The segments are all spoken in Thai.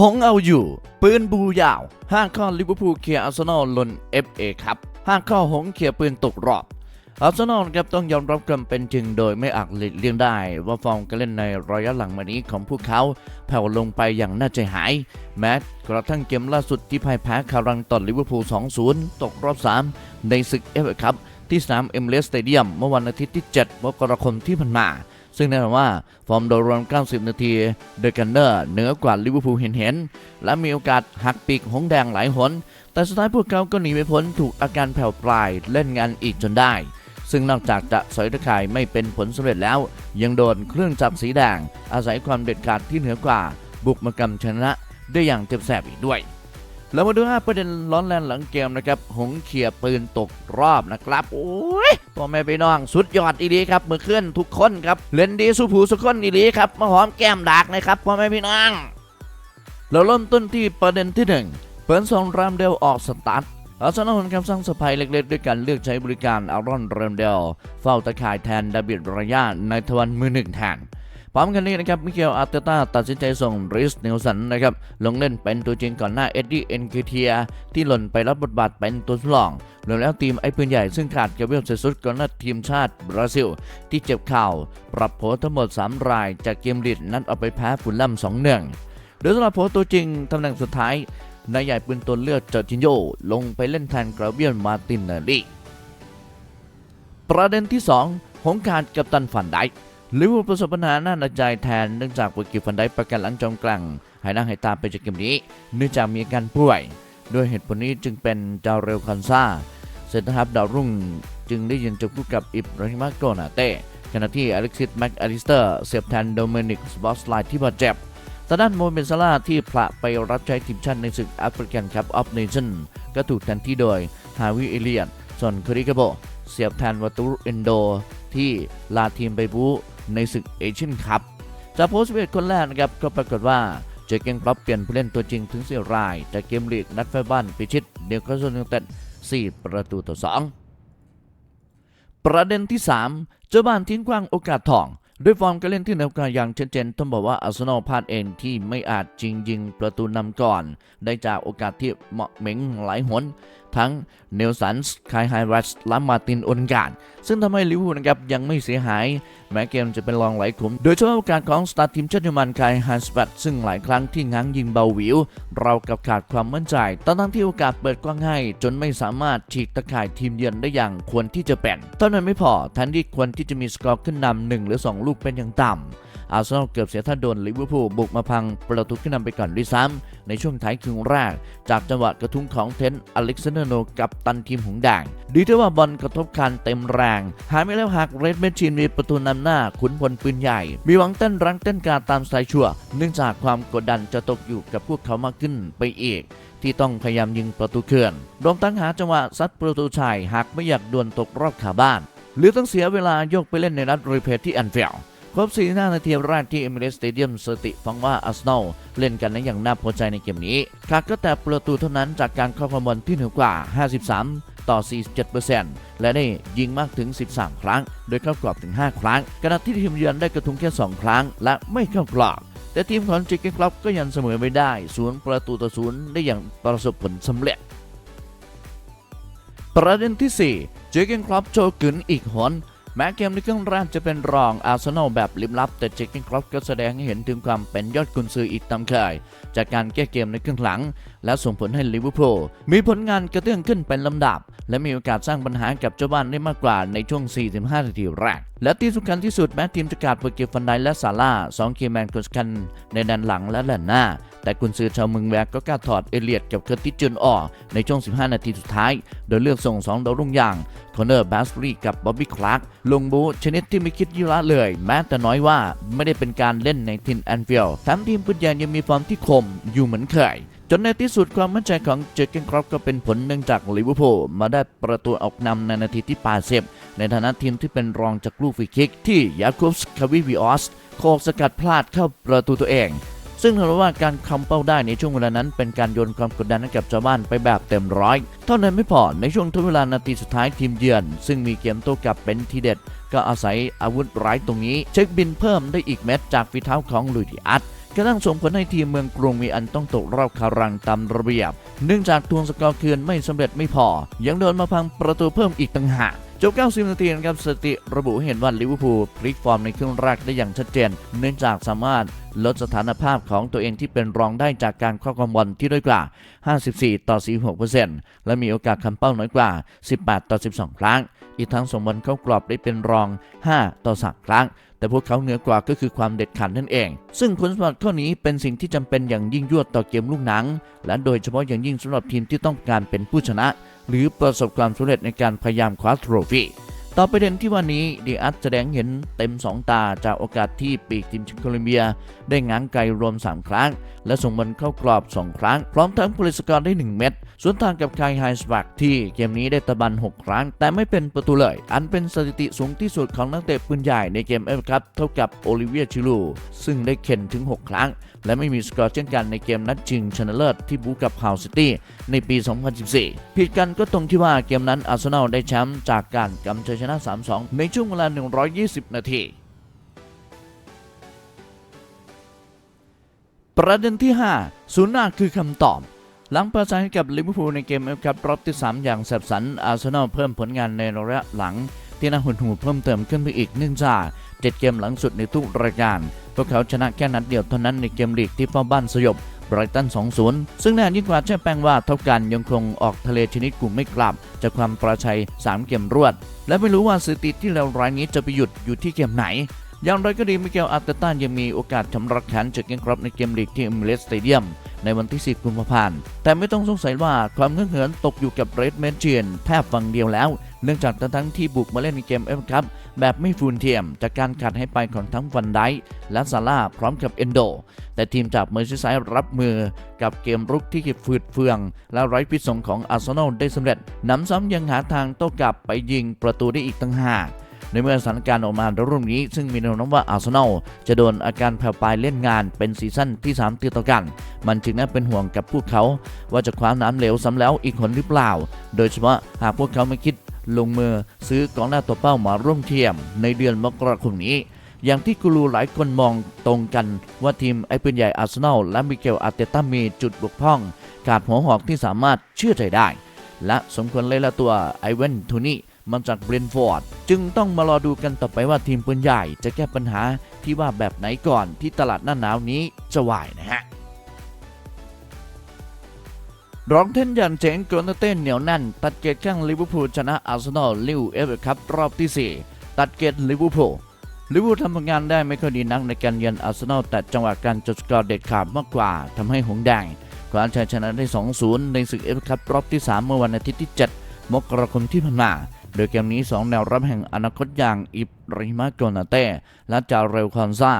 หงเอาอยู่ ปืนบูยาวห้างข้อลิเวอร์พูลเคลียร์อาร์เซนอลลน FA ครับห้างข้อหงเคลียร์ปืนตกรอบอาร์เซนอลครับต้องยอมรับความเป็นจริงโดยไม่อาจหลีกเลี่ยงได้ ว่าฟอร์มการเล่นในระยะหลังมานี้ของพวกเขาแผ่วลงไปอย่างน่าใจหาย แม้กระทั่งเกมล่าสุดที่พ่ายแพ้คารังต่อลิเวอร์พูล 2-0 ตกรอบ 3 ในศึกเอฟเอคัพที่สนามเอมเรสสเตเดียมเมื่อวันอาทิตย์ที่ 7 มกราคมที่ผ่านมา ซึ่งแน่นอนว่าฟอร์มโดยรวม 90 นาทีโดยกันเนอร์เหนือกว่าลิเวอร์พูลเห็นๆและมีโอกาสหักปีกหงแดงหลายหน แต่สุดท้ายพวกเขาก็หนีไม่พ้นถูกอาการแผ่วปลายเล่นงานอีกจนได้ ซึ่งนอกจากจะสอยตะข่ายไม่เป็นผลสำเร็จแล้ว ยังโดนเครื่องจับสีแดง อาศัยความเด็ดขาดที่เหนือกว่า บุกมากำชนะได้อย่างเจ็บแสบอีกด้วย แล้วมาดูห้าประเด็นร้อนแรงหลังเกมนะครับ หงเขียปืนตกรอบนะครับ โอ้ยพ่อแม่พี่น้อง สุดยอดอีดีครับมือเคลื่อนทุกคนครับ เล่นดีสู้ผูสุกคนอีดีครับ มาหอมแก้มดากนะครับพ่อแม่พี่น้อง เราเริ่มต้นที่ประเด็นที่หนึ่งเปิดสองรามเดลออกสตาร์ทอาร์เซนอลครับสร้างสไปเล็กๆ ด้วยการเลือกใช้บริการอารอนเรมเดลเฝ้าตะข่ายแทนดาบิดระยะในทวันมือหนึ่งแทน พร้อมกันนี้นะครับมิเกลอาร์เตต้าตัดสินใจส่งริสเนลสันนะครับลงเล่นเป็นตัวจริงก่อนหน้าเอ็ดดี้เอ็นเคเทียที่หล่นไปรับบทบาทเป็นตัวสำรองรวมแล้วทีมไอ้ปืนใหญ่ซึ่งขาดเกเวลเซซุสก่อนหน้าทีมชาติบราซิล ที่เจ็บเข่าปรับโผทั้งหมด 3 รายจากเกมลีดนัดเอาไปแพ้ฟุลลัม2-1โดยสำหรับโผตัวจริงตำแหน่งสุดท้ายนายใหญ่ปืนตัวเลือดจอร์จินโยลงไปเล่นแทนกราเบียนมาตินเนลลี่ประเด็นที่2หงการกับตันฟันไดค์ ลิเวอร์พูลประสบปัญหาหน้าหนักใจแทนเนื่องจากวิกิฟันไดค์ประกันหลังจอมกลางหายหน้าหายตาไปจากเกมนี้ เนื่องจากมีอาการป่วย ด้วยเหตุผลนี้จึงเป็นดาวเรลคอนซาเซนเตอร์ฮับดาวรุ่งจึงได้ยืนจับคู่กับอิบราฮิมาโกนาเต้ขณะที่อเล็กซิสแม็กอลิสเตอร์เสียบแทนโดเมนิกสบอสไลที่บาดเจ็บทางด้านโมเมนซาลาที่ผละไปรับใช้ทีมชาติในศึกแอฟริกันคัพออฟเนชั่นก็ถูกแทนที่โดยฮาวิเอเลียนส่วนคริกาโบเสียบแทนวัตูเอนโดที่ลาทีมไปบู ในศึกเอเชียนคัพจากโพสต์เวทคนแรกนะครับก็ปรากฏว่าเจอเกนครอปเปลี่ยนผู้เล่นตัวจริงถึง4รายแต่เกมลีกนัดไฟบ้านพิชิตเดียวก็ส่วนยูไนเต็ด4ประตูต่อ 2 ประเด็นที่ 3 เจ้าบ้านทิ้งกว้างโอกาสทอง ด้วยฟอร์มการเล่นที่เหนือกว่าอย่างชัดเจนต้องบอกว่าอาร์เซนอลพลาดเองที่ไม่อาจจริงยิงประตูนำก่อน ได้จากโอกาสที่เหมาะเหม็งหลายหน ทั้งเนลสันสคายไฮรัสและมาตินโอนการ์ดซึ่งทำให้ลิเวอร์พูลนะครับยังไม่เสียหาย แม้เกมจะเป็นรองไหลขุม โดยเฉพาะโอกาสของสตาร์ทีมชาติเยอรมันคายฮันสปัตซึ่งหลายครั้งที่ง้างยิงเบาหวิว เรากับขาดความมั่นใจตอนทั้งที่โอกาสเปิดกว้างให้จนไม่สามารถฉีกตะข่ายทีมเยือนได้อย่างควรที่จะเป็นเท่านั้นไม่พอแทนที่ควรที่จะมีสกอร์ขึ้นนำหนึ่งหรือ 2 ลูกเป็นอย่างต่ำ อาร์เซนอลเกือบเสียท่าโดนลิเวอร์พูลบุกมาพังประตูขึ้นนำไปก่อนด้วยซ้ำในช่วงท้ายครึ่งแรก จากจังหวะกระทุ้งของเทนอเล็กซานเดอร์โนกับตันทีมหงส์แดงดีที่ว่าบอลกระทบคานเต็มแรง หายไม่แล้วหากเรดเมชินมีประตูนำหน้าขุนพลปืนใหญ่ มีหวังเต้นรังเต้นการตามสายชัวเนื่องจากความกดดันจะตกอยู่กับพวกเขามากขึ้นไปอีกที่ต้องพยายามยิงประตูเขื่อน รวมทั้งหาจังหวะซัดประตูชัยหากไม่อยากดวลตกรอบขาบ้าน หรือต้องเสียเวลายกไปเล่นในนัดรีเพลย์ที่แอนฟิลด์ ครบ45นาทีแรกที่เอมิเรสสเตเดียมสติฟังว่าอาร์เซนอลเล่นกันได้อย่างน่าพอใจในเกมนี้ขาดก็แต่ประตูเท่านั้นจากการครอบครองบอลที่เหนือกว่า 53ต่อ 47%และได้ยิงมากถึง 13 ครั้ง โดยเข้ากรอบถึง 5 ครั้งขณะที่ทีมเยือนได้กระทุ้งแค่ 2 ครั้ง และไม่เข้ากรอบ แต่ทีมของจิกเก้นคลับก็ยังเสมอไม่ได้ศูนย์ประตูต่อศูนย์ได้อย่างประสบผลสำเร็จ ประเด็นที่4เจอเกนครอปโชว์กึนอีกหน แม้เกมในครึ่งแรกจะเป็นรองอาร์เซนอลแบบลิบลับ แต่เจคเกนครอปก็แสดงให้เห็นถึงความเป็นยอดกุนซืออีกตามเคยจากการแก้เกมในครึ่งหลัง และส่งผลให้ลิเวอร์พูลมีผลงานกระเตื้องขึ้นเป็นลำดับ และมีโอกาสสร้างปัญหากับเจ้าบ้านได้มากกว่าในช่วง 45 นาทีแรก และที่สำคัญที่สุดแม้ทีมจะขาดเวอร์เกฟันไดและซาร่าสองคีแมนคนสำคัญในแดนหลังและแดนหน้า แต่กุนซือชาวเมืองแวกก็กล้าถอดเอเลียดกับเคอร์ติจุนออกในช่วง 15 นาทีสุดท้าย โดยเลือกส่ง 2 ดาวรุ่งอย่างคอนเนอร์บาสลีกับบ๊อบบี้คลาร์กลงบูชนิดที่ไม่คิดยุละเลย แม้แต่น้อยว่าไม่ได้เป็นการเล่นในทินแอนฟิลด์แถมทีมปืนใหญ่ยังมีฟอร์มที่คมอยู่เหมือนเคยจนในที่สุดความมั่นใจของเจอเกนครอปก็เป็นผลเนื่องจากลิเวอร์พูลมาได้ประตูออกนำในนาทีที่ 80 ในฐานะทีมที่เป็นรองจากลูกฟรีคิกที่ยาคูบส์คาวิวิออสโคกสกัดพลาดเข้าประตูตัวเอง ซึ่งถือว่าการคำเป้าได้ในช่วงเวลานั้น เป็นการโยนความกดดันให้กับชาวบ้านไปแบบเต็มร้อยเท่านั้นไม่พอในช่วงทดเวลานาทีสุดท้ายทีมเยือน ซึ่งมีเกมโต้กลับเป็นทีเด็ด ก็อาศัยอาวุธร้ายตรงนี้ เช็คบินเพิ่มได้อีกเม็ดจากฝีเท้าของลุยดิอัตกระทั่งส่งผลให้ทีมเมืองกรุงมีอันต้องตกรอบคารังตามระเบียบ เนื่องจากทวงสกอร์คืนไม่สำเร็จไม่พอ ยังโดนมาพังประตูเพิ่มอีกต่างหากจบ 90 นาทีนะครับสติระบุเห็นว่าลิเวอร์พูลพลิกฟอร์มในครึ่งแรกได้อย่างชัดเจน เนื่องจากสามารถ ลดสถานภาพของตัวเองที่เป็นรองได้จากการครอบครองบอลที่ด้อยกว่า 54 ต่อ 46%และมีโอกาสคำเป้าน้อยกว่า 18 ต่อ 12 ครั้ง อีกทั้งส่งบอลเข้ากรอบได้เป็นรอง 5 ต่อ 3 ครั้งแต่พวกเขาเหนือกว่าก็คือความเด็ดขาดนั่นเอง ซึ่งคุณสมบัติข้อนี้เป็นสิ่งที่จำเป็นอย่างยิ่งยวดต่อเกมลูกหนัง และโดยเฉพาะอย่างยิ่งสำหรับทีมที่ต้องการเป็นผู้ชนะ หรือประสบความสำเร็จในการพยายามคว้าโทรฟี่ ต่อประเด็นที่ว่านี้ดีอัตแสดงเห็นเต็ม 2 ตาจากโอกาสที่ปีกทีมชาติโคลอมเบีย ได้ง้างไกลรวม 3 ครั้ง และส่งบอลเข้ากรอบ 2 ครั้ง พร้อมทั้งพลิสกอร์ได้ 1 เม็ดสวนทางกับไคไฮสบักที่เกมนี้ได้ตะบัน 6 ครั้ง แต่ไม่เป็นประตูเลย อันเป็นสถิติสูงที่สุดของนักเตะปืนใหญ่ในเกมเอฟครับเท่ากับโอลิเวียชิลู ซึ่งได้เข็นถึง 6 ครั้ง และไม่มีสกอร์เช่นกันในเกมนัดชิงชนะเลิศที่บูกับฮาวซิตี้ในปี 2014 ผิดกันก็ตรงที่ว่าเกมนั้นอาร์เซนอลได้แชมป์จากการกำชัยนะ 3-2 ในช่วงเวลา 120 นาที ประเด็นที่ 5 ศูนย์หน้าคือคำตอบหลังประสานกับลิเวอร์พูลในเกมเอฟคัพรอบที่ 3 อย่างแสบสันอาร์เซนอลเพิ่มผลงานในระยะหลัง ที่น่าหดหูเพิ่มเติมขึ้นไปอีกเนื่องจากเจ็ดเกมหลังสุดในทุกรายการ พวกเขาชนะแค่นัดเดียวเท่านั้นในเกมลีกที่เฝ้าบ้านสยบ ไบรตัน 2-0 ซึ่งแน่ยิ่งกว่าแช่แป้งว่าเท่ากันยังคงออกทะเลชนิดกลุ่มไม่กลับ จากความประชัย 3 เกมรวด และไม่รู้ว่าสถิติที่เลวร้ายนี้จะไปหยุดอยู่ที่เกมไหน อย่างไรก็ดีมิเกลอาร์เตต้ายังมีโอกาสชำระแค้นจากเกมครับในเกมลีกที่เอมิเรสสเตเดียมในวันที่ 10 กุมภาพันธ์ แต่ไม่ต้องสงสัยว่าความเงื่อนเหินตกอยู่กับเรดเมนเจียนแทบฝั่งเดียวแล้ว เนื่องจากทั้งที่บุกมาเล่นในเกมเอฟครับ แบบไม่ฟูนเทียม จากการขาดให้ไปของทั้งฟันไดค์และซาร่าพร้อมกับเอนโด แต่ทีมจากเมอร์ซิไซด์รับมือกับเกมรุกที่ฝืดเฟือง และไร้พิษสงของอาร์เซนอลได้สำเร็จนำซ้ำยังหาทางโต้กลับไปยิงประตูได้อีกต่างหากในเมื่อสถานการณ์ออกมาในรุ่นนี้ ซึ่งมีแนวโน้มว่าอาร์เซนอลจะโดนอาการแผ่วปลายเล่นงานเป็นซีซั่นที่ 3 ติดต่อกัน มันจึงน่าเป็นห่วงกับพวกเขา ว่าจะคว้าน้ำเหลวซ้ำแล้วอีกคนหรือเปล่า โดยเฉพาะหากพวกเขาไม่คิด ลงมือซื้อกองหน้าตัวเป้ามาร่วมเทียม ในเดือนมกราคมนี้ อย่างที่กูรูหลายคนมองตรงกันว่าทีมไอ้ปืนใหญ่อาร์เซนอลและมิเกลอาร์เตต้ามีจุดบกพร่อง ขาดหัวหอกที่สามารถเชื่อใจได้ และสมควรเลยละตัวไอเวนทูนี่มาจากเบรนท์ฟอร์ดจึงต้องมารอดูกันต่อไปว่าทีมปืนใหญ่จะแก้ปัญหาที่ว่าแบบไหนก่อนที่ตลาดหน้าหนาวนี้จะวายนะฮะ รองเท่นอย่างเจ๋งโกลนเต้นเหนียวแน่น ตัดเกตข้างลิเวอร์พูลชนะอาร์เซนอลลิวเอฟเอคัพรอบที่ 4 ตัดเกตลิเวอร์พูลลิเวอร์พูลทำผลงานได้ไม่ค่อยดีนักในการเยือนอาร์เซนอลแต่จังหวะการจดสกอร์เด็ดขาดมากกว่าทำให้หงแดงคว้าชัยชนะได้ 2-0 ในศึกเอฟเอคัพรอบที่ 3 เมื่อวันอาทิตย์ที่ 7 มกราคมที่ผ่านมา โดยเกมนี้ 2 แนวรับแห่งอนาคตอย่างอิบริมาโกนาเต้และจาเรลคอนซา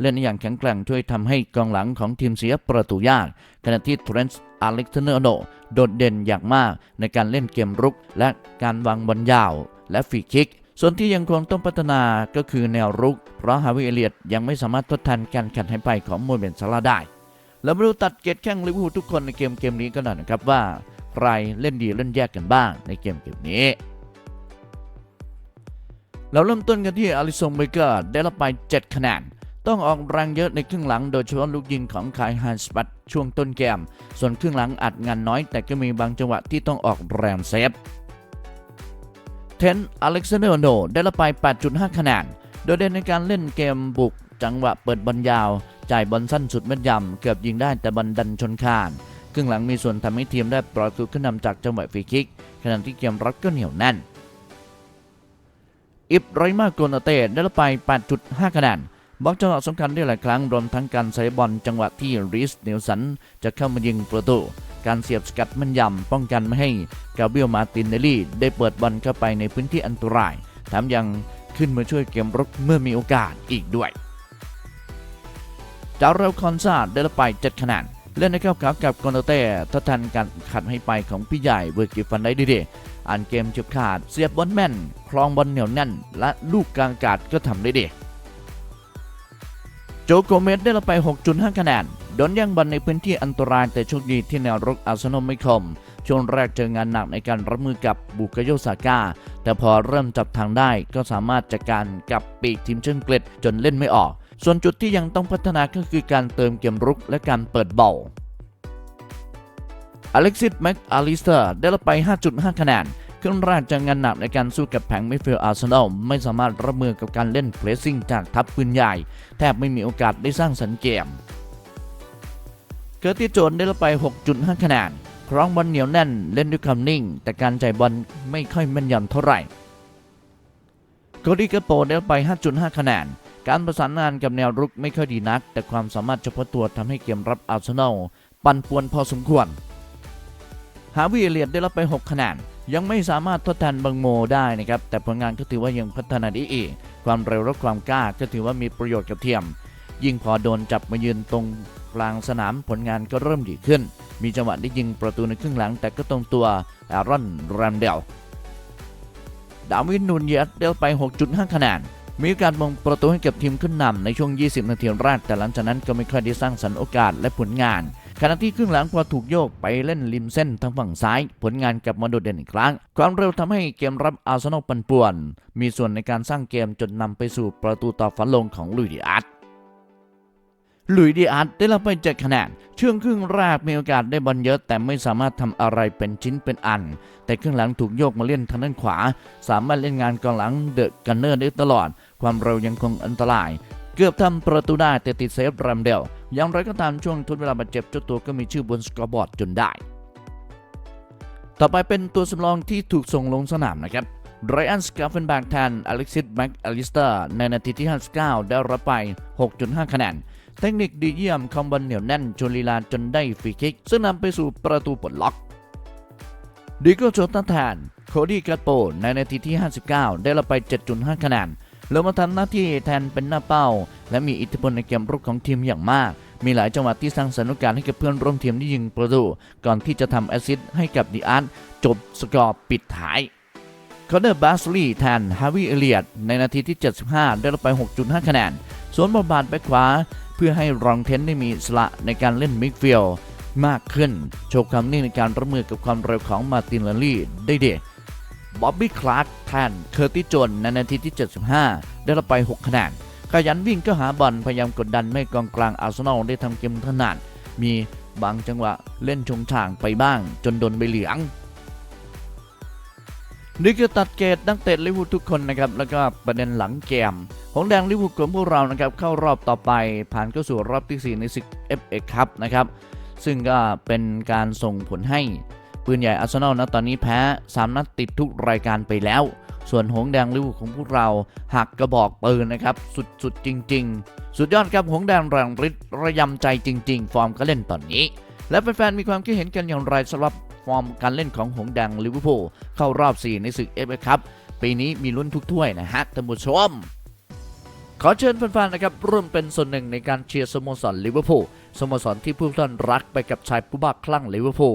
เล่นอย่างแข็งแกร่งช่วยทำให้กองหลังของทีมเสียประตูยาก ขณะที่เทรนส์อเล็กซานเดอร์โนโดดเด่นอย่างมากในการเล่นเกมรุก และการวางบอลยาว และฟรีคิกส่วนที่ยังคงต้องพัฒนาก็คือแนวรุก เพราะฮาวิเอเลียตยังไม่สามารถทดแทนการขัดหายไปของโมเมนซาลาได้ แล้วมาดูตัดเกตแข้งลิเวอร์พูลทุกคนในเกมเกมนี้กันหน่อยนะครับว่า ใครเล่นดีเล่นแยกกันบ้างในเกมเกมนี้ เราเริ่มต้นกันที่อลิซงเบเกอร์ได้รับไป 7 คะแนน ต้องออกแรงเยอะในครึ่งหลังโดยเฉพาะลูกยิงของคายฮันสปัตช่วงต้นเกม ส่วนครึ่งหลังอัดงานน้อย แต่ก็มีบางจังหวะที่ต้องออกแรงเซฟ เทนอเล็กซานเดอร์โนได้รับไป 8.5 คะแนน โดยเด่นในการเล่นเกมบุกจังหวะเปิดบอลยาว จ่ายบอลสั้นสุดแม่นยำเกือบยิงได้แต่บอลดันชนคานครึ่งหลังมีส่วนทำให้ทีมได้ประตูขึ้นนำจากจังหวะฟรีคิกขณะที่เกมรับก็เหนียวแน่น อิบไรมาโกนาเต้ได้รับไป 8.5 คะแนนบล็อกจังหวะสำคัญได้หลายครั้งรวมทั้งการใช้บอลจังหวะที่ริสเนลสันจะเข้ามายิงประตู การเสียบสกัดมันยำป้องกันไม่ให้กาเบรียลมาตินเนลลี่ ได้เปิดบอลเข้าไปในพื้นที่อันตรายแถมยังขึ้นมาช่วยเกมรุกเมื่อมีโอกาสอีกด้วยจาเรลคอนซาได้รับไป 7 คะแนนเล่นในเข้าขากับโกนเต้ทดแทนการขัดให้ไปของพี่ใหญ่เวอร์กิฟันได้ดีๆ อ่านเกมเฉียบขาด เสียบบอลแม่น คลองบอลเหนียวแน่น และลูกกลางอากาศก็ทำได้ดีโจโกเมสได้รับไป 6.5 คะแนนโดนย่างบอลในพื้นที่อันตรายแต่โชคดีที่แนวรุกอาร์เซนอลไม่คม ช่วงแรกเจองานหนักในการรับมือกับบุกโยซาก้า แต่พอเริ่มจับทางได้ก็สามารถจัดการกับปีกทีมเชิงเกล็ดจนเล่นไม่ออก ส่วนจุดที่ยังต้องพัฒนาก็คือการเติมเกมรุกและการเปิดเบา อเล็กซิสแม็กอาลิสเตอร์ได้รับไป 5.5 คะแนนขึ้นแรกจากงานหนักในการสู้กับแผงมิดฟิลด์อาร์เซนอลไม่สามารถรับมือกับการเล่นเพรสซิ่งจากทัพปืนใหญ่ แทบไม่มีโอกาสได้สร้างสรรค์เกม เกิร์ติโจนได้รับไป 6.5 คะแนนครองบอลเหนียวแน่นเล่นด้วยความนิ่ง แต่การจ่ายบอลไม่ค่อยแม่นยำเท่าไหร่โคดี้กระโปได้รับไป 5.5 คะแนนการประสานงานกับแนวรุกไม่ค่อยดีนัก แต่ความสามารถเฉพาะตัวทำให้เกมรับอาร์เซนอลปั่นป่วนพอสมควร ฮาวิเอเลียดได้รับไป 6 คะแนนยังไม่สามารถทดแทนบังโมได้นะครับ แต่ผลงานก็ถือว่ายังพัฒนาได้อีก ความเร็วและความกล้าก็ถือว่ามีประโยชน์กับทีมยิ่งพอโดนจับมายืนตรงกลางสนามผลงานก็เริ่มดีขึ้น มีจังหวะได้ยิงประตูในครึ่งหลัง แต่ก็ตรงตัวอารอนแรมเดลดาวินนูนเยสได้ไป 6.5 คะแนนมีการมงประตูให้กับทีมขึ้นนำในช่วง 20 นาทีแรก แต่หลังจากนั้นก็ไม่ค่อยได้สร้างสรรค์โอกาสและผลงาน ขณะที่ครึ่งหลังพอถูกโยกไปเล่นริมเส้นทางฝั่งซ้าย ผลงานกลับมาโดดเด่นอีกครั้ง ความเร็วทำให้เกมรับอาร์เซนอลปั่นป่วน มีส่วนในการสร้างเกมจนนำไปสู่ประตูต่อฝันลงของลุยดิอาร์ตลุยดีอาร์ตได้รับไปเจ็ดคะแนนช่วงครึ่งแรกมีโอกาสได้บอลเยอะ แต่ไม่สามารถทำอะไรเป็นชิ้นเป็นอัน แต่ครึ่งหลังถูกโยกมาเล่นทางด้านขวา สามารถเล่นงานกองหลังเดอะกันเนอร์ได้ตลอด ความเร็วยังคงอันตราย เกือบทำประตูได้แต่ติดเซฟแรมเดลอย่างไรก็ตามช่วงทดเวลาบาดเจ็บเจ้าตัวก็มีชื่อบนสกอร์บอร์ดจนได้ ต่อไปเป็นตัวสำรองที่ถูกส่งลงสนามนะครับไรอันสกาเฟนแบกแทนอเล็กซิสแม็กอลิสเตอร์ในนาทีที่ 59 ได้รับไป 6.5 คะแนน เทคนิคดีเยี่ยมคอมบอลเหนียวแน่นจนลีลาจนได้ฟรีคิก ซึ่งนำไปสู่ประตูปลดล็อกดิโก้โจตันแทนโคดี้กัตโปในนาทีที่ 59 ได้รับไป 7.5 คะแนน เลวมาทำหน้าที่แทนเป็นหน้าเป้า และมีอิทธิพลในเกมรุกของทีมอย่างมาก มีหลายจังหวะที่สร้างสรรค์โอกาสให้กับเพื่อนร่วมทีมที่ยิงประตูก่อนที่จะทำแอสซิสต์ให้กับดีอาร์ตจบสกอร์ปิดท้ายคอนเนอร์บาสลีย์แทนฮาวิเอเลียดในนาทีที่ 75 ได้รับไป 6.5 คะแนน สวนบอลบาดไปขวา เพื่อให้รองเทนได้มีอิสละในการเล่นมิดฟิลด์มากขึ้น โชว์ความนิ่งในการรับมือกับความเร็วของมาร์ตินลาลี่ได้เด็ด บ๊อบบี้คลาร์กแทนเคอร์ติจนในนาทีที่ 75 ได้รับไป 6 คะแนนขยันวิ่งก็หาบอลพยายามกดดันไม่กองกลางอาร์เซนอลได้ทำเกมถนัดมีบางจังหวะเล่นชงช่างไปบ้าง จนโดนใบเหลืองนี่คือตัดเกตนักเตะลิเวอร์พูลทุกคนนะครับ แล้วก็ประเด็นหลังเกมของแดงลิเวอร์พูลของพวกเรานะครับ เข้ารอบต่อไปผ่านเข้าสู่รอบที่ 4 ในศึก FA ครับนะครับ ซึ่งก็เป็นการส่งผลให้ ปืนใหญ่อาร์เซนอลนะตอนนี้แพ้ 3 นัดติดทุกรายการไปแล้ว ส่วนหงส์แดงลิเวอร์พูลของพวกเราหักกระบอกปืนนะครับ สุดๆจริง ๆ สุดยอดครับหงส์แดงแรงฤทธิ์ระยำใจจริง ๆ ฟอร์มก็เล่นตอนนี้ และแฟนๆมีความคิดเห็นกันอย่างไรสำหรับฟอร์มการเล่นของหงส์แดงลิเวอร์พูลเข้ารอบ 4 ในศึกเอฟเอครับปีนี้มีลุ้นทุกถ้วยนะฮะท่านผู้ชม ขอเชิญแฟนๆนะครับร่วมเป็นส่วนหนึ่งในการเชียร์สโมสรลิเวอร์พูลสโมสรที่ผู้ท่านรักไปกับชายผู้บ้าคลั่งลิเวอร์พูล